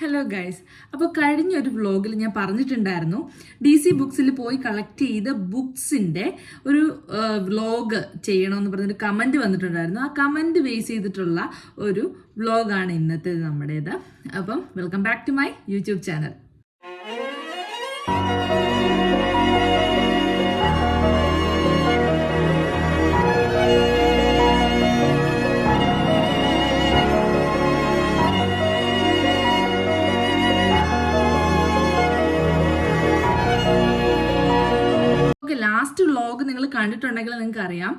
Hello guys അപ്പോൾ കഴിഞ്ഞ ഒരു വ്ലോഗിൽ ഞാൻ പറഞ്ഞിട്ടുണ്ടായിരുന്നു. ഡി സി ബുക്സിൽ പോയി കളക്ട് ചെയ്ത ബുക്സിന്റെ ഒരു വ്ലോഗ് ചെയ്യണമെന്ന് പറഞ്ഞൊരു കമന്റ് വന്നിട്ടുണ്ടായിരുന്നു. ആ കമന്റ് ബേസ് ചെയ്തിട്ടുള്ള ഒരു വ്ലോഗാണ് ഇന്നത്തെ നമ്മുടേത്. അപ്പം welcome back to my YouTube channel കണ്ടിട്ടുണ്ടെങ്കിൽ നിങ്ങൾക്ക് അറിയാം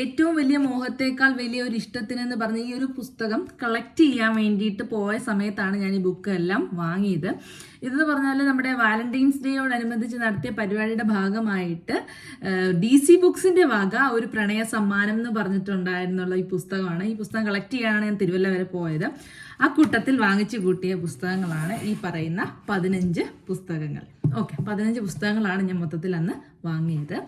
ഏറ്റവും വലിയ മോഹത്തേക്കാൾ വലിയ ഒരു ഇഷ്ടത്തിന് എന്ന് പറഞ്ഞ ഈ ഒരു പുസ്തകം കളക്ട് ചെയ്യാൻ വേണ്ടിയിട്ട് പോയ സമയത്താണ് ഞാൻ ഈ ബുക്ക് എല്ലാം വാങ്ങിയത്. ഇതെന്ന് പറഞ്ഞാൽ നമ്മുടെ വാലന്റൈൻസ് ഡേയോടനുബന്ധിച്ച് നടത്തിയ പരിപാടിയുടെ ഭാഗമായിട്ട് ഡി സി ബുക്സിന്റെ വക ഒരു പ്രണയ സമ്മാനം എന്ന് പറഞ്ഞിട്ടുണ്ടായിരുന്നുള്ള ഈ പുസ്തകമാണ്. ഈ പുസ്തകം കളക്ട് ചെയ്യാനാണ് ഞാൻ തിരുവല്ല വരെ പോയത്. ആ കൂട്ടത്തിൽ വാങ്ങിച്ചു കൂട്ടിയ പുസ്തകങ്ങളാണ് ഈ പറയുന്ന പതിനഞ്ച് പുസ്തകങ്ങൾ. ഓക്കെ പതിനഞ്ച് പുസ്തകങ്ങളാണ് ഞാൻ മൊത്തത്തിൽ അന്ന് വാങ്ങിയത്.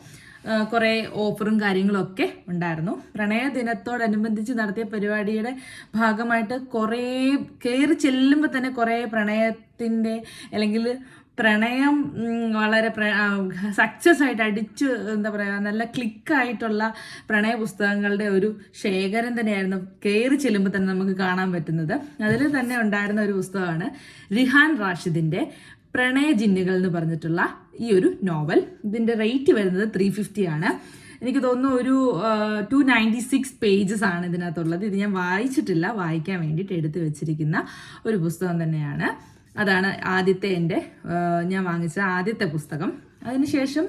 കുറേ ഓഫറും കാര്യങ്ങളൊക്കെ ഉണ്ടായിരുന്നു. പ്രണയ ദിനത്തോടനുബന്ധിച്ച് നടത്തിയ പരിപാടിയുടെ ഭാഗമായിട്ട് കുറേ കയറി ചെല്ലുമ്പോൾ തന്നെ കുറേ പ്രണയത്തിന്റെ അല്ലെങ്കിൽ പ്രണയം വളരെ വളരെ സക്സസ് ആയിട്ട് അടിച്ച് എന്താ പറയുക നല്ല ക്ലിക്കായിട്ടുള്ള പ്രണയ പുസ്തകങ്ങളുടെ ഒരു ശേഖരം തന്നെയായിരുന്നു കയറി ചെല്ലുമ്പോൾ തന്നെ നമുക്ക് കാണാൻ പറ്റുന്നത്. അതിൽ തന്നെ ഉണ്ടായിരുന്ന ഒരു പുസ്തകമാണ് റിഹാൻ റാഷിദിന്റെ പ്രണയ ജിന്നുകൾ എന്ന് പറഞ്ഞിട്ടുള്ള ഈ ഒരു നോവൽ. ഇതിന്റെ റേറ്റ് വരുന്നത് ത്രീ ഫിഫ്റ്റി ആണ്. എനിക്ക് തോന്നുന്നു ഒരു ടു നയന്റി സിക്സ് പേജസ് ആണ് ഇതിനകത്തുള്ളത്. ഇത് ഞാൻ വായിച്ചിട്ടില്ല. വായിക്കാൻ വേണ്ടിയിട്ട് എടുത്തു വെച്ചിരിക്കുന്ന ഒരു പുസ്തകം തന്നെയാണ്. അതാണ് ആദ്യത്തെ എന്റെ ഞാൻ വാങ്ങിച്ച ആദ്യത്തെ പുസ്തകം. അതിനുശേഷം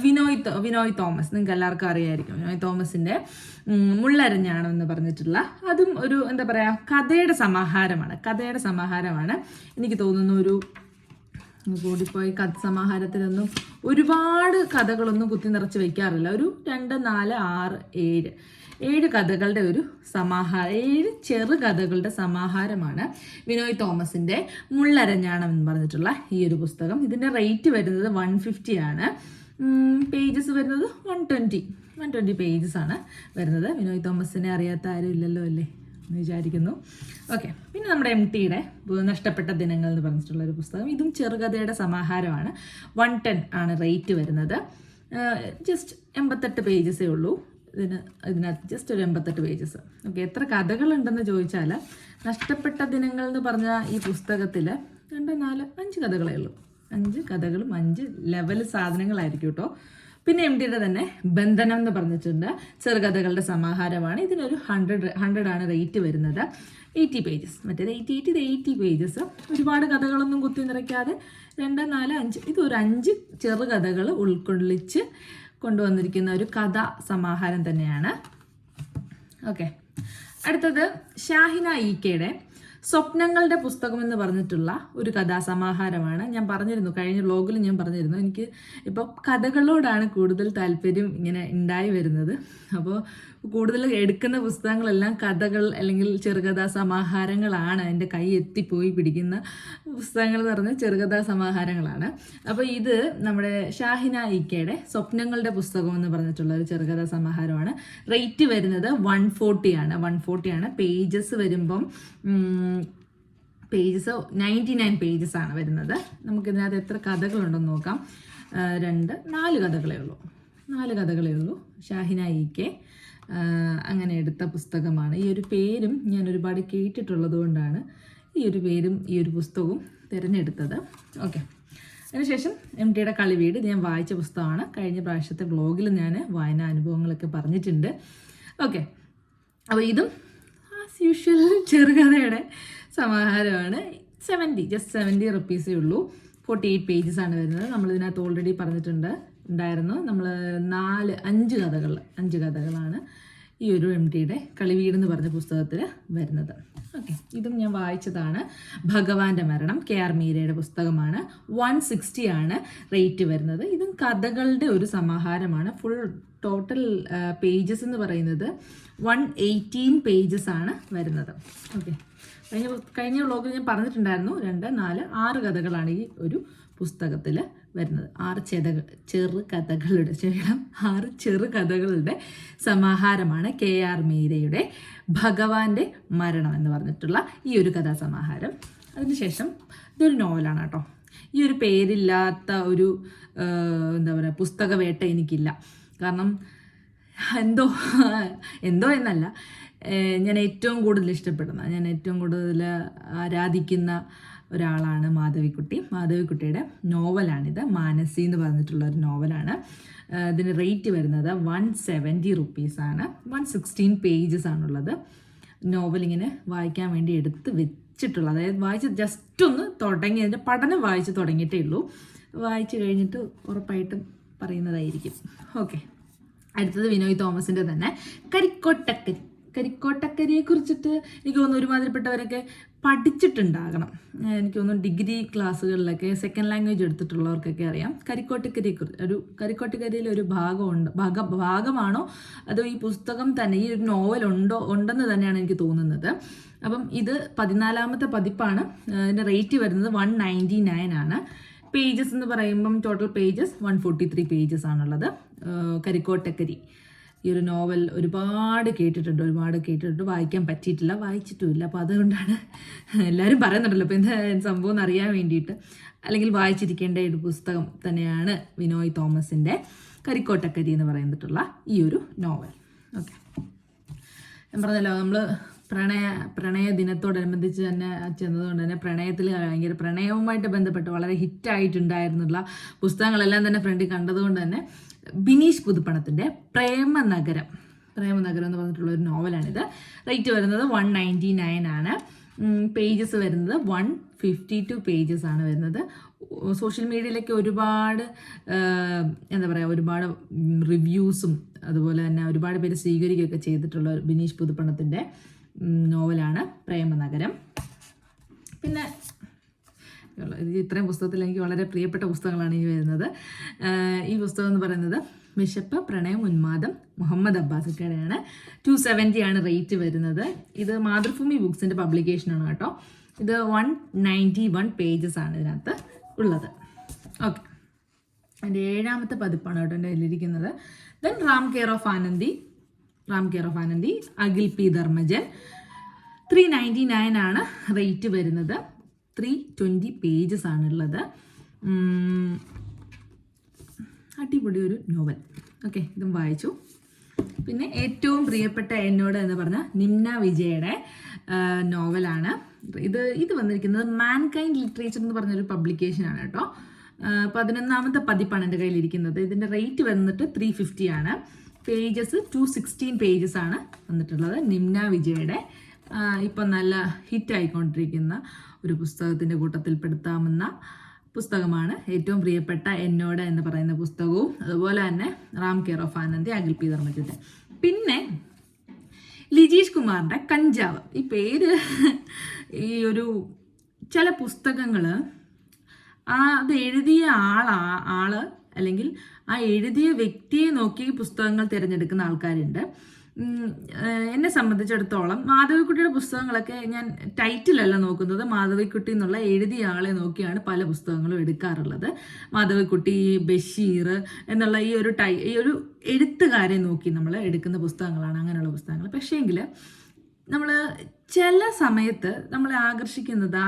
വിനോയ് വിനോയ് തോമസ്. നിങ്ങൾക്ക് എല്ലാവർക്കും അറിയായിരിക്കും. വിനോയ് തോമസിന്റെ മുള്ളരഞ്ഞാണം എന്ന് പറഞ്ഞിട്ടുള്ള അതും ഒരു എന്താ പറയുക കഥയുടെ സമാഹാരമാണ്. കഥയുടെ സമാഹാരമാണ്. എനിക്ക് തോന്നുന്നു ഒരു കൂടിപ്പോയി കഥ സമാഹാരത്തിലൊന്നും ഒരുപാട് കഥകളൊന്നും കുത്തി നിറച്ച് വയ്ക്കാറില്ല ഒരു രണ്ട് നാല് ആറ് ഏഴ്. ഏഴ് കഥകളുടെ ഒരു സമാഹാരം ഏഴ് ചെറു കഥകളുടെ സമാഹാരമാണ് വിനോയ് തോമസിന്റെ മുള്ളരഞ്ഞാണം എന്ന് പറഞ്ഞിട്ടുള്ള ഈ ഒരു പുസ്തകം. ഇതിന്റെ റേറ്റ് വരുന്നത് വൺ ഫിഫ്റ്റി ആണ്. പേജസ് വരുന്നത് one twenty one twenty pages ആണ് വരുന്നത്. വിനോയ് തോമസിനെ അറിയാത്ത ആരും ഇല്ലല്ലോ അല്ലേ? എന്ന് വിചാരിക്കുന്നു. ഓക്കെ പിന്നെ നമ്മുടെ എം ടിയുടെ നഷ്ടപ്പെട്ട ദിനങ്ങൾ എന്ന് പറഞ്ഞിട്ടുള്ള ഒരു പുസ്തകം. ഇതും ചെറുകഥയുടെ സമാഹാരമാണ്. വൺ ടെൻ ആണ് റേറ്റ് വരുന്നത്. ജസ്റ്റ് എൺപത്തെട്ട് പേജസേ ഉള്ളൂ. ഇതിന് ഇതിനകത്ത് ജസ്റ്റ് ഒരു എൺപത്തെട്ട് പേജസ് ഓക്കെ എത്ര കഥകളുണ്ടെന്ന് ചോദിച്ചാൽ നഷ്ടപ്പെട്ട ദിനങ്ങൾ എന്ന് പറഞ്ഞ ഈ പുസ്തകത്തിൽ രണ്ട് നാല് അഞ്ച് കഥകളേ ഉള്ളൂ. അഞ്ച് കഥകളും അഞ്ച് ലെവൽ സാധനങ്ങളായിരിക്കും കേട്ടോ പിന്നെ എം ഡിയുടെ തന്നെ ബന്ധനം എന്ന് പറഞ്ഞിട്ടുണ്ട്. ചെറുകഥകളുടെ സമാഹാരമാണ്. ഇതിനൊരു ഹൺഡ്രഡ് ആണ് റേറ്റ് വരുന്നത്. എയ്റ്റി പേജസ് മറ്റേത് എയ്റ്റി എയ്റ്റ് ഇത് എയ്റ്റി പേജസ് ഒരുപാട് കഥകളൊന്നും കുത്തി നിറയ്ക്കാതെ രണ്ട് നാല് അഞ്ച്. ഇത് ഒരു അഞ്ച് ചെറുകഥകൾ ഉൾക്കൊള്ളിച്ച് കൊണ്ടുവന്നിരിക്കുന്ന ഒരു കഥ സമാഹാരം തന്നെയാണ്. ഓക്കെ അടുത്തത് ഷാഹിന ഇ കെയുടെ സ്വപ്നങ്ങളുടെ പുസ്തകം എന്ന് പറഞ്ഞിട്ടുള്ള ഒരു കഥാസമാഹാരമാണ്. ഞാൻ പറഞ്ഞിരുന്നു കഴിഞ്ഞ വ്ലോഗിൽ ഞാൻ പറഞ്ഞിരുന്നു. എനിക്ക് ഇപ്പോൾ കഥകളോടാണ് കൂടുതൽ താല്പര്യം ഇങ്ങനെ ഉണ്ടായി വരുന്നത്. അപ്പോൾ കൂടുതൽ എടുക്കുന്ന പുസ്തകങ്ങളെല്ലാം കഥകൾ അല്ലെങ്കിൽ ചെറുകഥാ സമാഹാരങ്ങളാണ് എന്റെ കൈ എത്തിപ്പോയി പിടിക്കുന്ന പുസ്തകങ്ങൾ എന്ന് പറഞ്ഞാൽ ചെറുകഥാ സമാഹാരങ്ങളാണ്. അപ്പോൾ ഇത് നമ്മുടെ ഷാഹിന ഇക്കയുടെ സ്വപ്നങ്ങളുടെ പുസ്തകം എന്ന് പറഞ്ഞിട്ടുള്ള ഒരു ചെറുകഥാ സമാഹാരമാണ്. റേറ്റ് വരുന്നത് വൺ ഫോർട്ടിയാണ് വൺ ഫോർട്ടിയാണ് പേജസ് വരുമ്പം പേജസ് നയന്റി നയൻ പേജസ് ആണ് വരുന്നത്. നമുക്കിതിനകത്ത് എത്ര കഥകളുണ്ടെന്ന് നോക്കാം. രണ്ട് നാല് കഥകളേ ഉള്ളൂ. നാല് കഥകളേ ഉള്ളൂ ഷാഹിന ഇ കെ അങ്ങനെ എടുത്ത പുസ്തകമാണ്. ഈ ഒരു പേരും ഞാൻ ഒരുപാട് കേട്ടിട്ടുള്ളത് കൊണ്ടാണ് ഈ ഒരു പേരും ഈ ഒരു പുസ്തകവും തിരഞ്ഞെടുത്തത്. ഓക്കെ. അതിനുശേഷം എം ടിയുടെ കളിവീട് ഇത് ഞാൻ വായിച്ച പുസ്തകമാണ്. കഴിഞ്ഞ പ്രാവശ്യത്തെ ബ്ലോഗിൽ ഞാൻ വായനാ അനുഭവങ്ങളൊക്കെ പറഞ്ഞിട്ടുണ്ട്. ഓക്കെ. അപ്പോൾ ഇതും ആസ് യൂഷ്വൽ ചെറുകഥയുടെ സമാഹാരമാണ്. സെവന്റി ജസ്റ്റ് സെവന്റി റുപ്പീസേ ഉള്ളൂ. ഫോർട്ടി എയ്റ്റ് പേജസ് ആണ് വരുന്നത്. നമ്മൾ ഇതിനകത്ത് ഓൾറെഡി പറഞ്ഞിട്ടുണ്ട് ഉണ്ടായിരുന്നു. നമ്മൾ നാല് അഞ്ച് കഥകൾ അഞ്ച് കഥകളാണ്. ഈ ഒരു എം ടിയുടെ കളിവീട് എന്ന് പറഞ്ഞ പുസ്തകത്തിൽ വരുന്നത്. ഓക്കെ ഇതും ഞാൻ വായിച്ചതാണ്. ഭഗവാന്റെ മരണം കെ ആർ മീരയുടെ പുസ്തകമാണ്. വൺ സിക്സ്റ്റി ആണ് റേറ്റ് വരുന്നത്. ഇതും കഥകളുടെ ഒരു സമാഹാരമാണ്. ഫുൾ ടോട്ടൽ പേജസ് എന്ന് പറയുന്നത് വൺ എയ്റ്റീൻ പേജസ് ആണ് വരുന്നത്. ഓക്കെ കഴിഞ്ഞ കഴിഞ്ഞ വ്ളോഗിൽ ഞാൻ പറഞ്ഞിട്ടുണ്ടായിരുന്നു. രണ്ട് നാല് ആറ് കഥകളാണ് ഈ ഒരു പുസ്തകത്തിൽ വരുന്നത്. ആറ് ചെത ചെറു കഥകളുടെ ക്ഷമിക്കണം ആറ് ചെറു കഥകളുടെ സമാഹാരമാണ് കെ ആർ മീരയുടെ ഭഗവാന്റെ മരണം എന്ന് പറഞ്ഞിട്ടുള്ള ഈ ഒരു കഥാസമാഹാരം. അതിനുശേഷം ഇതൊരു നോവലാണ് കേട്ടോ. ഈ ഒരു പേരില്ലാത്ത ഒരു എന്താ പറയുക പുസ്തകവേട്ട എനിക്കില്ല. കാരണം എന്തോ എന്തോ എന്നല്ല ഞാൻ ഏറ്റവും കൂടുതൽ ഇഷ്ടപ്പെടുന്ന ഞാൻ ഏറ്റവും കൂടുതൽ ആരാധിക്കുന്ന ഒരാളാണ് മാധവിക്കുട്ടി. മാധവിക്കുട്ടിയുടെ നോവലാണിത്. മാനസി എന്ന് പറഞ്ഞിട്ടുള്ള ഒരു നോവലാണ് ഇതിന് റേറ്റ് വരുന്നത് വൺ സെവന്റി റുപ്പീസാണ് വൺ സിക്സ്റ്റീൻ പേജസ് ആണുള്ളത്. നോവലിങ്ങനെ വായിക്കാൻ വേണ്ടി എടുത്ത് വെച്ചിട്ടുള്ളത്. അതായത് വായിച്ച് ജസ്റ്റ് ഒന്ന് തുടങ്ങി അതിന്റെ പഠനം വായിച്ച് തുടങ്ങിയിട്ടേ ഉള്ളൂ. വായിച്ചു കഴിഞ്ഞിട്ട് ഉറപ്പായിട്ടും പറയുന്നതായിരിക്കും. ഓക്കെ. അടുത്തത് വിനോയ് തോമസിന്റെ തന്നെ. കരിക്കോട്ടക്കരി. കരിക്കോട്ടക്കരിയെ കുറിച്ചിട്ട് എനിക്ക് തോന്നുന്നു ഒരുമാതിരിപ്പെട്ടവരൊക്കെ പഠിച്ചിട്ടുണ്ടാകണം. എനിക്ക് തോന്നുന്നു ഡിഗ്രി ക്ലാസ്സുകളിലൊക്കെ സെക്കൻഡ് ലാംഗ്വേജ് എടുത്തിട്ടുള്ളവർക്കൊക്കെ അറിയാം. കരിക്കോട്ടിക്കരി ഒരു കരിക്കോട്ടിക്കരിയിൽ ഒരു ഭാഗമുണ്ട് ഭാഗ ഭാഗമാണോ? അതോ ഈ പുസ്തകം തന്നെ ഈ ഒരു നോവൽ ഉണ്ടോ ഉണ്ടെന്ന് തന്നെയാണ് എനിക്ക് തോന്നുന്നത്. അപ്പം ഇത് പതിനാലാമത്തെ പതിപ്പാണ്. അതിന്റെ റേറ്റ് വരുന്നത് വൺ നയന്റി നയൻ ആണ്. പേജസ് എന്ന് പറയുമ്പം total pages one forty three pages ആണുള്ളത്. കരിക്കോട്ടക്കരി. ഈ ഒരു നോവൽ ഒരുപാട് കേട്ടിട്ടുണ്ട് ഒരുപാട് കേട്ടിട്ടുണ്ട്. വായിക്കാൻ പറ്റിയിട്ടില്ല വായിച്ചിട്ടുമില്ല. അപ്പോൾ അതുകൊണ്ടാണ് എല്ലാവരും പറയുന്നുണ്ടല്ലോ അപ്പോൾ എന്താ സംഭവം എന്ന് അറിയാൻ വേണ്ടിയിട്ട്. അല്ലെങ്കിൽ വായിച്ചിരിക്കേണ്ട ഒരു പുസ്തകം തന്നെയാണ് വിനോയ് തോമസിന്റെ കരിക്കോട്ടക്കരി എന്ന് പറയുന്നിട്ടുള്ള ഈ ഒരു നോവൽ. ഓക്കെ. ഞാൻ പറഞ്ഞല്ലോ നമ്മൾ പ്രണയ പ്രണയ ദിനത്തോടനുബന്ധിച്ച് തന്നെ ചെന്നതുകൊണ്ട് തന്നെ പ്രണയത്തിൽ ഭയങ്കര പ്രണയവുമായിട്ട് ബന്ധപ്പെട്ട് വളരെ ഹിറ്റായിട്ടുണ്ടായിരുന്നുള്ള പുസ്തകങ്ങളെല്ലാം തന്നെ ഫ്രണ്ടിൽ കണ്ടതുകൊണ്ട് തന്നെ ബിനീഷ് പുതുപ്പണത്തിന്റെ പ്രേമനഗരം. പ്രേമനഗരം എന്ന് പറഞ്ഞിട്ടുള്ള ഒരു നോവലാണിത്. റേറ്റ് വരുന്നത് വൺ നയന്റി നയൻ ആണ്. പേജസ് വരുന്നത് വൺ ഫിഫ്റ്റി ടു പേജസ് ആണ് വരുന്നത്. സോഷ്യൽ മീഡിയയിലൊക്കെ ഒരുപാട് എന്താ പറയുക ഒരുപാട് റിവ്യൂസും അതുപോലെ തന്നെ ഒരുപാട് പേര് സ്വീകരിക്കുകയൊക്കെ ചെയ്തിട്ടുള്ള ബിനീഷ് പുതുപ്പണത്തിന്റെ നോവലാണ് പ്രേമനഗരം. പിന്നെ ഇത്രയും പുസ്തകത്തിൽ എനിക്ക് വളരെ പ്രിയപ്പെട്ട പുസ്തകങ്ങളാണ് ഈ വരുന്നത്. ഈ പുസ്തകം എന്ന് പറയുന്നത് വിശപ്പ് പ്രണയം ഉന്മാദം മുഹമ്മദ് അബ്ബാസിക്കടയാണ് ടു സെവന്റി ആണ് റേറ്റ് വരുന്നത്. ഇത് മാതൃഭൂമി ബുക്സിന്റെ പബ്ലിക്കേഷനാണ് കേട്ടോ. ഇത് വൺ നയന്റി വൺ പേജസ് ആണ് ഇതിനകത്ത് ഉള്ളത്. ഓക്കെ എന്റെ ഏഴാമത്തെ പതിപ്പാണ് കേട്ടോ എന്റെ കയ്യിലിരിക്കുന്നത്. Then Ram care of Anandi Ram care of Anandi Akhil P Dharmajan. Three ninety nine ആണ് റേറ്റ് വരുന്നത്. ത്രീ ട്വന്റി പേജസ് ആണുള്ളത്. അടിപൊളി ഒരു നോവൽ ഓക്കെ ഇതും വായിച്ചു. പിന്നെ ഏറ്റവും പ്രിയപ്പെട്ട എന്നോട് എന്ന് പറഞ്ഞ നിമ്ന വിജയുടെ നോവലാണ് ഇത് ഇത് വന്നിരിക്കുന്നത് മാൻകൈൻഡ് ലിറ്ററേച്ചർ എന്ന് പറഞ്ഞൊരു പബ്ലിക്കേഷനാണ് കേട്ടോ. പതിനൊന്നാമത്തെ പതിപ്പാണ് എന്റെ കയ്യിലിരിക്കുന്നത്. ഇതിന്റെ റേറ്റ് വന്നിട്ട് ത്രീ ഫിഫ്റ്റി ആണ്. പേജസ് ടു സിക്സ്റ്റീൻ പേജസ് ആണ് വന്നിട്ടുള്ളത് നിംന വിജയുടെ. ഇപ്പം നല്ല ഹിറ്റ് ആയിക്കൊണ്ടിരിക്കുന്ന ഒരു പുസ്തകത്തിന്റെ കൂട്ടത്തിൽപ്പെടുത്താമെന്ന പുസ്തകമാണ് ഏറ്റവും പ്രിയപ്പെട്ട എന്നോട് എന്ന് പറയുന്ന പുസ്തകവും. അതുപോലെ തന്നെ Ram care of Anandi Akhil P ധർമ്മത്തിന്റെ പിന്നെ ലിജീഷ് കുമാറിന്റെ കഞ്ചാവ്. ഈ പേര് ഈ ഒരു ചില പുസ്തകങ്ങൾ അത് എഴുതിയ ആളാ ആൾ അല്ലെങ്കിൽ ആ എഴുതിയ വ്യക്തിയെ നോക്കി പുസ്തകങ്ങൾ തിരഞ്ഞെടുക്കുന്ന ആൾക്കാരുണ്ട്. എന്നെ സംബന്ധിച്ചിടത്തോളം മാധവിക്കുട്ടിയുടെ പുസ്തകങ്ങളൊക്കെ ഞാൻ ടൈറ്റിലല്ല നോക്കുന്നത്. മാധവിക്കുട്ടി എന്നുള്ള എഴുതിയ ആളെ നോക്കിയാണ് പല പുസ്തകങ്ങളും എടുക്കാറുള്ളത്. മാധവിക്കുട്ടി ബഷീർ എന്നുള്ള ഈ ഒരു ടൈ ഈ ഒരു എഴുത്തുകാരെ നോക്കി നമ്മൾ എടുക്കുന്ന പുസ്തകങ്ങളാണ് അങ്ങനെയുള്ള പുസ്തകങ്ങൾ. പക്ഷേങ്കിൽ നമ്മൾ ചില സമയത്ത് നമ്മളെ ആകർഷിക്കുന്നത്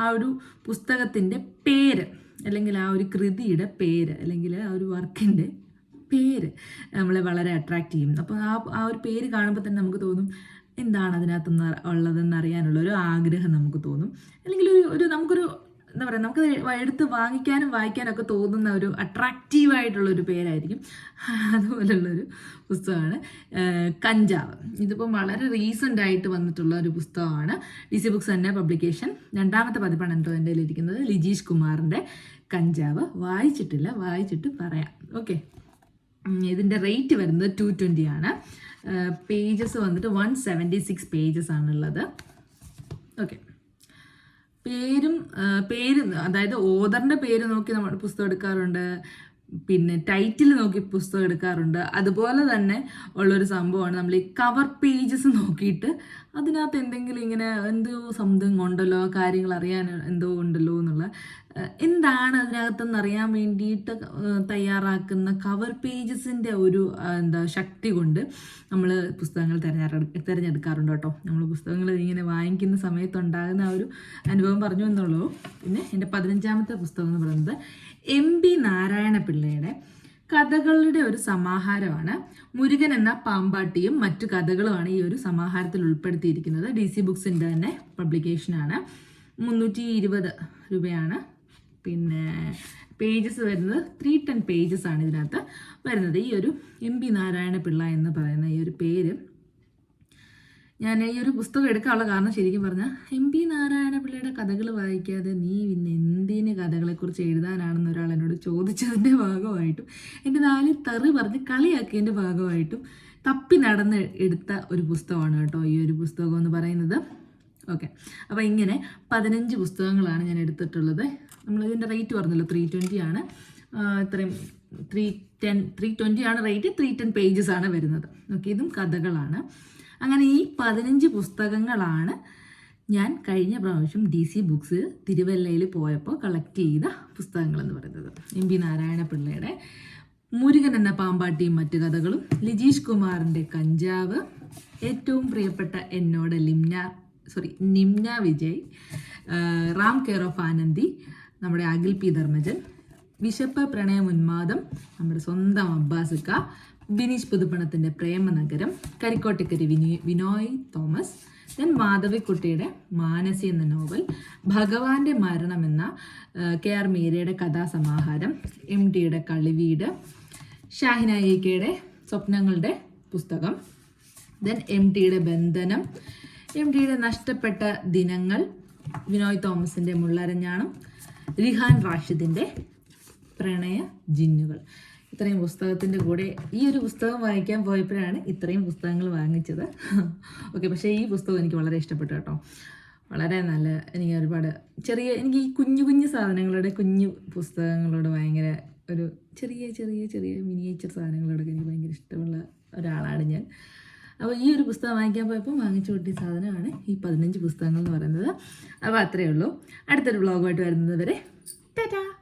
ആ ഒരു പുസ്തകത്തിന്റെ പേര് അല്ലെങ്കിൽ ആ ഒരു കൃതിയുടെ പേര് അല്ലെങ്കിൽ ആ ഒരു വർക്കിന്റെ പേര് നമ്മളെ വളരെ അട്രാക്റ്റ് ചെയ്യും. അപ്പോൾ ആ ആ ഒരു പേര് കാണുമ്പോൾ തന്നെ നമുക്ക് തോന്നും എന്താണ് അതിനകത്ത് ഉള്ളതെന്ന് അറിയാനുള്ള ഒരു ആഗ്രഹം നമുക്ക് തോന്നും. അല്ലെങ്കിൽ ഒരു ഒരു നമുക്കൊരു എന്താ പറയുക നമുക്ക് എടുത്ത് വാങ്ങിക്കാനും വായിക്കാനൊക്കെ തോന്നുന്ന ഒരു അട്രാക്റ്റീവായിട്ടുള്ള ഒരു പേരായിരിക്കും. അതുപോലുള്ളൊരു പുസ്തകമാണ്. കഞ്ചാവ്. ഇതിപ്പം വളരെ റീസെന്റ് ആയിട്ട് വന്നിട്ടുള്ള ഒരു പുസ്തകമാണ്. ഡി സി ബുക്സ് തന്നെ പബ്ലിക്കേഷൻ രണ്ടാമത്തെ പതിപ്പാണ് എന്റെ എന്റെ ഇരിക്കുന്നത് ലിജീഷ് കുമാറിന്റെ കഞ്ചാവ്. വായിച്ചിട്ടില്ല വായിച്ചിട്ട് പറയാം. ഓക്കെ ഇതിന്റെ റേറ്റ് വരുന്നത് ടു ട്വന്റി ആണ്. പേജസ് വന്നിട്ട് വൺ സെവന്റി സിക്സ് പേജസ് ആണുള്ളത്. ഓക്കെ പേരും പേര് അതായത് ഓദറിന്റെ പേര് നോക്കി നമ്മൾ പുസ്തകം എടുക്കാറുണ്ട്. പിന്നെ ടൈറ്റിൽ നോക്കി പുസ്തകം എടുക്കാറുണ്ട്. അതുപോലെ തന്നെ ഉള്ളൊരു സംഭവമാണ് നമ്മൾ ഈ കവർ പേജസ് നോക്കിയിട്ട് അതിനകത്ത് എന്തെങ്കിലും ഇങ്ങനെ എന്തോ സംതിങ് ഉണ്ടല്ലോ കാര്യങ്ങൾ അറിയാൻ എന്തോ ഉണ്ടല്ലോ എന്നുള്ള എന്താണ് അതിനകത്തെന്ന് അറിയാൻ വേണ്ടിയിട്ട് തയ്യാറാക്കുന്ന കവർ പേജസിന്റെ ഒരു എന്താ ശക്തി കൊണ്ട് നമ്മൾ പുസ്തകങ്ങൾ തിരഞ്ഞെടുക്ക തിരഞ്ഞെടുക്കാറുണ്ട് കേട്ടോ. നമ്മൾ പുസ്തകങ്ങൾ ഇങ്ങനെ വാങ്ങിക്കുന്ന സമയത്തുണ്ടാകുന്ന ആ ഒരു അനുഭവം പറഞ്ഞു എന്നുള്ളൂ. പിന്നെ എന്റെ പതിനഞ്ചാമത്തെ പുസ്തകം എന്ന് പറയുന്നത് എം ബി നാരായണ പിള്ളയുടെ കഥകളുടെ ഒരു സമാഹാരമാണ്. മുരുകൻ എന്ന പാമ്പാട്ടിയും മറ്റു കഥകളുമാണ് ഈ ഒരു സമാഹാരത്തിൽ ഉൾപ്പെടുത്തിയിരിക്കുന്നത്. ഡി സി ബുക്സിന്റെ തന്നെ പബ്ലിക്കേഷനാണ് മുന്നൂറ്റി ഇരുപത് രൂപയാണ് പിന്നെ പേജസ് വരുന്നത് ത്രീ ടെൻ പേജസ് ആണ് ഇതിനകത്ത് വരുന്നത്. ഈ ഒരു എം പി നാരായണ പിള്ള എന്ന് പറയുന്ന ഈ ഒരു പേര്. ഞാൻ ഈ ഒരു പുസ്തകം എടുക്കാനുള്ള കാരണം ശരിക്കും പറഞ്ഞാൽ എം പി നാരായണ പിള്ളയുടെ കഥകൾ വായിക്കാതെ നീ പിന്നെ എന്തിന് കഥകളെക്കുറിച്ച് എഴുതാനാണെന്ന് ഒരാൾ എന്നോട് ചോദിച്ചതിന്റെ ഭാഗമായിട്ടും എന്റെ നാല് തെറി പറഞ്ഞ് കളിയാക്കിയതിന്റെ ഭാഗമായിട്ടും തപ്പി നടന്ന് എടുത്ത ഒരു പുസ്തകമാണ് കേട്ടോ ഈ ഒരു പുസ്തകം എന്ന് പറയുന്നത്. ഓക്കെ അപ്പോൾ ഇങ്ങനെ പതിനഞ്ച് പുസ്തകങ്ങളാണ് ഞാൻ എടുത്തിട്ടുള്ളത്. നമ്മൾ ഇതിന്റെ റേറ്റ് പറഞ്ഞല്ലോ ത്രീ ട്വന്റി ആണ്. ഇത്രയും ത്രീ ടെൻ ത്രീ ട്വന്റി ആണ് റേറ്റ് ത്രീ ടെൻ പേജസ് ആണ് വരുന്നത്. ഓക്കെ ഇതും കഥകളാണ്. അങ്ങനെ ഈ പതിനഞ്ച് പുസ്തകങ്ങളാണ് ഞാൻ കഴിഞ്ഞ പ്രാവശ്യം ഡി സി ബുക്സ് തിരുവല്ലയിൽ പോയപ്പോൾ കളക്ട് ചെയ്ത പുസ്തകങ്ങൾ എന്ന് പറയുന്നത്. എം പി നാരായണ പിള്ളയുടെ മുരുകൻ എന്ന പാമ്പാട്ടിയും മറ്റു കഥകളും ലിജീഷ് കുമാറിന്റെ കഞ്ചാവ് ഏറ്റവും പ്രിയപ്പെട്ട എന്നോട് Limna sorry Nimna Vijay Ram care of Anandi നമ്മുടെ അഖിൽ പി ധർമ്മജൻ വിശപ്പ് പ്രണയം ഉന്മാദം നമ്മുടെ സ്വന്തം അബ്ബാസിക്ക ബിനീഷ് പുതുപ്പണത്തിന്റെ പ്രേമനഗരം കരിക്കോട്ടിക്കരി വിനി വിനോയ് തോമസ് ദെൻ മാധവിക്കുട്ടിയുടെ മാനസി എന്ന നോവൽ ഭഗവാന്റെ മരണം എന്ന കെ ആർ മീരയുടെ കഥാസമാഹാരം എം ടിയുടെ കളിവീട് ഷാഹിന സ്വപ്നങ്ങളുടെ പുസ്തകം ദെൻ എം ടിയുടെ ബന്ധനം എം ഡിയുടെ നഷ്ടപ്പെട്ട ദിനങ്ങൾ വിനോയ് തോമസിന്റെ മുള്ളരഞ്ഞാണം റിഹാൻ റാഷിദിന്റെ പ്രണയ ജിന്നുകൾ. ഇത്രയും പുസ്തകത്തിന്റെ കൂടെ ഈ ഒരു പുസ്തകം വായിക്കാൻ പോയപ്പോഴാണ് ഇത്രയും പുസ്തകങ്ങൾ വാങ്ങിച്ചത്. ഓക്കെ പക്ഷേ ഈ പുസ്തകം എനിക്ക് വളരെ ഇഷ്ടപ്പെട്ടു കേട്ടോ. വളരെ നല്ല എനിക്ക് ഒരുപാട് ചെറിയ എനിക്ക് ഈ കുഞ്ഞു കുഞ്ഞു സാധനങ്ങളുടെ കുഞ്ഞു പുസ്തകങ്ങളോട് ഭയങ്കര ഒരു ചെറിയ ചെറിയ ചെറിയ മിനിയേച്ചർ സാധനങ്ങളോടൊക്കെ എനിക്ക് ഭയങ്കര ഇഷ്ടമുള്ള ഒരാളാണ് ഞാൻ. അപ്പോൾ ഈ ഒരു പുസ്തകം വാങ്ങിക്കാൻ പോയപ്പോൾ വാങ്ങിച്ചു കൂട്ടിയ സാധനമാണ് ഈ പതിനഞ്ച് പുസ്തകങ്ങൾ എന്ന് പറയുന്നത്. അപ്പോൾ അത്രയേ ഉള്ളൂ. അടുത്തൊരു വ്ളോഗുമായിട്ട് വരുന്നത് വരെ. ടാറ്റാ.